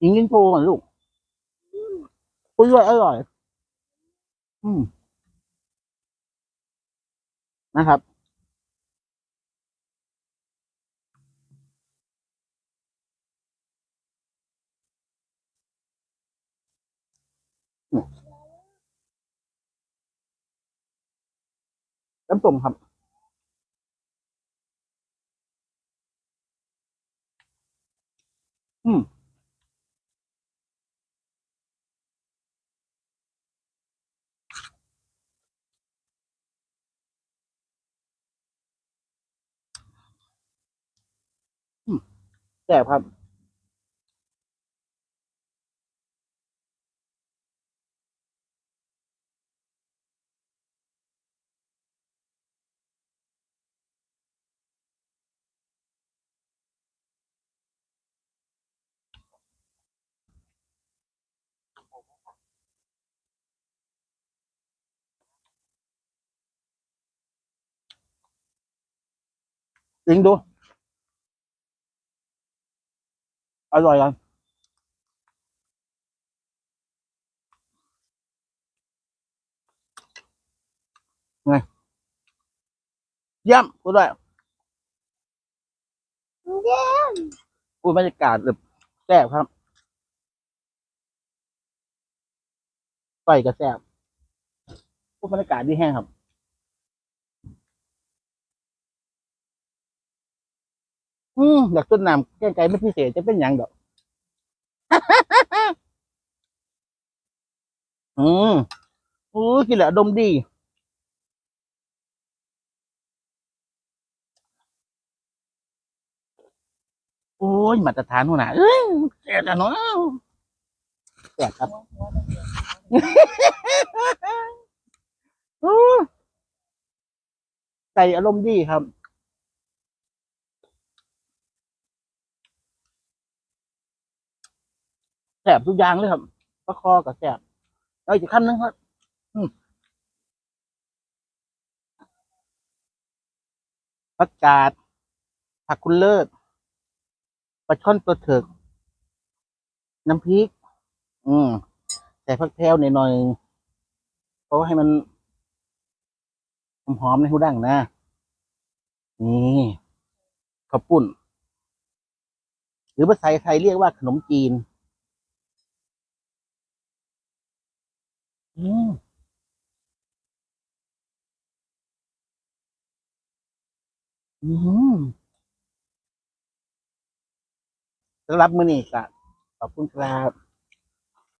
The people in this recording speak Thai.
กินกินปูก่อนลูกปูด้วยอร่อย อืม นะครับ น้ำส้มครับอืม แซ่บครับจริงดู อร่อยอะไงเยี่ยมพูดด้วยเย้พูดบรรยากาศแบบแซ่บครับไฟก็แซ่บพูดบรรยากาศดีแห้งครับ อืมอยากต้นน้ำแกงไก่ไม่พิเศษจะเป็นอย่างดอกอืมอู้กินแล้วดมดี โอ้ยมาตรฐานหัวหน้าเอ้ยแซ่บแล้วเนาะแซ่บครับอู้ไก่อารมณ์ดีครับ แสบทุกอย่างเลยครับปลาคอกับแสบเอาอีกขั้นนึงครับผักกาด ผักคุณเลิศปลาช่อนตัวเถิก น้ำพริก อืมใส่ผักแพรวหน่อยๆเพราะให้มันหอมๆในหูดังนะ นี่ข้าวปุ้น หรือภาษาไทยเรียกว่าขนมจีน อืมอืมสำหรับมื้อนี้ก็ขอบคุณครับ